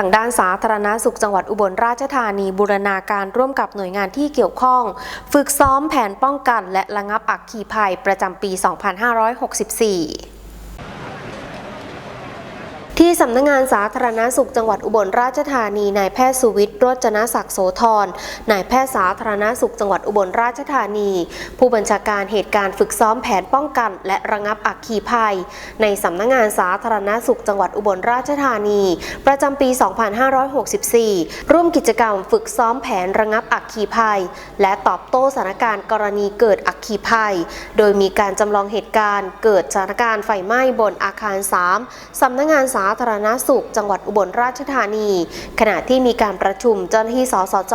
ทางด้านสาธารณสุขจังหวัดอุบลราชธานีบูรณาการร่วมกับหน่วยงานที่เกี่ยวข้อง ฝึกซ้อมแผนป้องกันและระงับอักขีภัยประจำปี 2564 ที่สำนักงานสาธารณสุขจังหวัดอุบลราชธานีนายแพทย์สุวิทย์รจนศักดิ์โสธรนายแพทย์สาธารณสุขจังหวัดอุบลราชธานี ผู้บัญชาการเหตุการณ์ฝึกซ้อมแผนป้องกัน และระงับอักคีภัย ในสำนักงานสาธารณสุขจังหวัดอุบลราชธานี ประจำปี 2564 ร่วมกิจกรรมฝึกซ้อมแผนระงับอักคีภัย และตอบโต้สถานการณ์กรณีเกิดอักคีภัย โดยมีการจำลองเหตุการณ์ เกิดสถานการณ์ไฟไหม้บนอาคาร 3สำนักงานสาธารณสุข จังหวัดอุบลราชธานี ขณะที่มีการประชุมเจ้าหน้าที่สสจ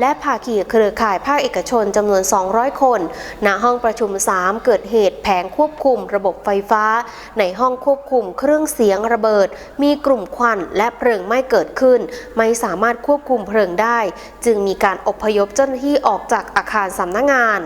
และภาคีเครือข่ายภาคเอกชนจำนวน 200 คน ณห้องประชุม 3 เกิดเหตุแผงควบคุมระบบไฟฟ้า ในห้องควบคุมเครื่องเสียงระเบิด มีกลุ่มควันและเพลิงไหม้เกิดขึ้น ไม่สามารถควบคุมเพลิงได้ จึงมีการอพยพเจ้าหน้าที่ออกจากอาคารสำนักงาน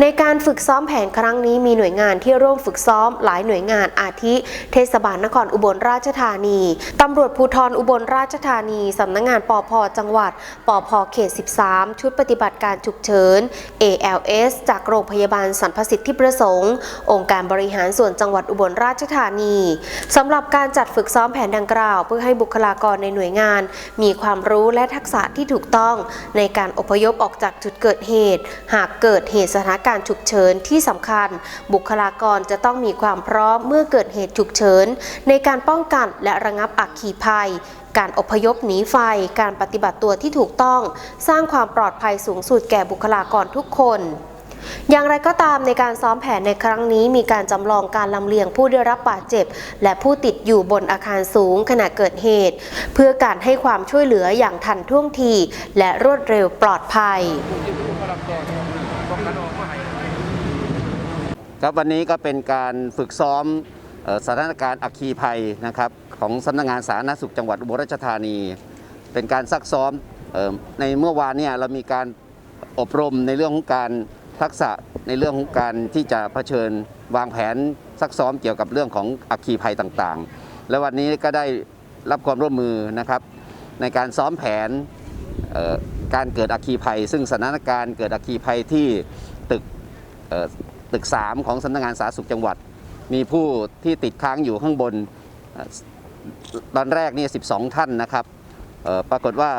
ในการฝึกซ้อมแผนครั้งนี้มีหน่วยงานที่ร่วมฝึกซ้อมหลายหน่วยงานอาทิ เทศบาลนครอุบลราชธานี ตำรวจภูธรอุบลราชธานี สำนักงานปอพจังหวัดปอพเขต 13 ชุดปฏิบัติการฉุกเฉิน ALS จากโรงพยาบาลสรรพสิทธิประสงค์ องค์การบริหารส่วนจังหวัดอุบลราชธานีสำหรับการจัดฝึกซ้อมแผนดังกล่าว เพื่อให้บุคลากรในหน่วยงาน มีความรู้และทักษะที่ถูกต้อง ในการอพยพออกจากจุดเกิดเหตุ หากเกิดเหตุสถานการณ์ฉุกเฉินที่สำคัญ บุคลากรจะต้องมีความพร้อมเมื่อเกิดเหตุฉุกเฉิน ในการป้องกันและระงับอัคคีภัย การอพยพหนีไฟ การปฏิบัติตัวที่ถูกต้อง สร้างความปลอดภัยสูงสุดแก่บุคลากรทุกคนอย่างไรก็ตามในการซ้อมแผนในครั้งนี้มีการจำลองการลำเลียงผู้ได้รับบาดเจ็บ และผู้ติดอยู่บนอาคารสูงขณะเกิดเหตุ เพื่อการให้ความช่วยเหลืออย่างทันท่วงที และรวดเร็วปลอดภัย ครับวันนี้ก็เป็นการฝึกซ้อมสถานการณ์อัคคีภัยนะครับของสำนักงานสาธารณสุขจังหวัดอุบลราชธานี เป็นการซักซ้อมออในเมื่อวานเนี่ยเรามีการอบรมในเรื่องของการทักษะในเรื่องของการที่จะเผชิญวางแผนซักซ้อมเกี่ยวกับเรื่องของอัคคีภัยต่างๆ และวันนี้ก็ได้รับความร่วมมือนะครับ ในการซ้อมแผนการเกิดอัคคีภัย ซึ่งสถานการณ์เกิดอัคคีภัยที่ตึก ตึก 3 ของสำนักงานสาธารณสุขจังหวัด มีผู้ที่ติดค้างอยู่ข้างบนตอนแรกนี่ 12 ท่านนะครับปรากฏว่า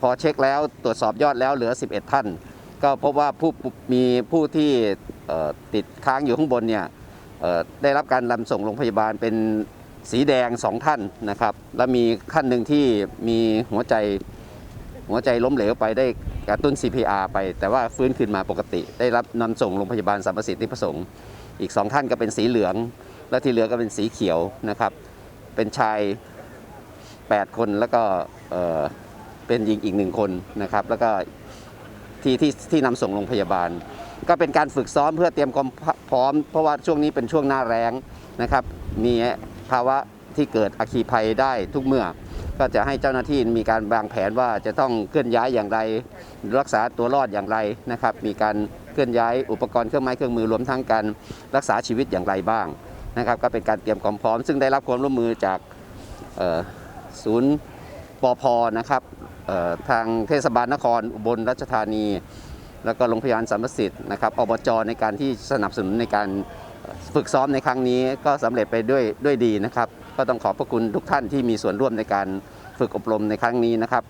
พอเช็คแล้วตรวจสอบยอดแล้วเหลือ 11 ท่าน ก็พบว่าผู้มีผู้ที่ติดค้างอยู่ข้างบนเนี่ยได้รับการนำส่งโรงพยาบาลเป็นสีแดง 2 ท่านนะครับ และมีขั้นหนึ่งที่มีหัวใจหัวใจล้มเหลวไปได้ กระตุ้น CPR ไป แต่ว่าฟื้นคืนมาปกติ ได้รับนำส่งโรงพยาบาลสรรพสิทธิประสงค์ อีกสองท่านก็เป็นสีเหลือง และที่เหลือก็เป็นสีเขียวนะครับ เป็นชาย 8 คนแล้วก็เออเป็นหญิงอีกหนึ่งคนนะครับ แล้วก็ที่ที่ที่นำส่งโรงพยาบาล ก็เป็นการฝึกซ้อมเพื่อเตรียมความพร้อม เพราะว่าช่วงนี้เป็นช่วงหน้าแรงนะครับ มีภาวะที่เกิดอัคคีภัยได้ทุกเมื่อ ก็จะให้เจ้าหน้าที่มีการวางแผนว่าจะต้องเคลื่อนย้ายอย่างไร รักษาตัวรอดอย่างไรนะครับ มีการเคลื่อนย้ายอุปกรณ์เครื่องไม้เครื่องมือรวมทั้งการรักษาชีวิตอย่างไรบ้างนะครับ ก็เป็นการเตรียมความพร้อม ซึ่งได้รับความร่วมมือจากศูนย์ปอพนะครับทางเทศบาลนครอุบลราชธานี แล้วก็โรงพยาบาลสรรพสิทธิ์นะครับอบจในการที่สนับสนุนในการ ฝึกซ้อมในครั้งนี้ก็สำเร็จไปด้วยด้วยดีนะครับ ก็ต้องขอบพระคุณทุกท่านที่มีส่วนร่วมในการฝึกอบรมในครั้งนี้นะครับ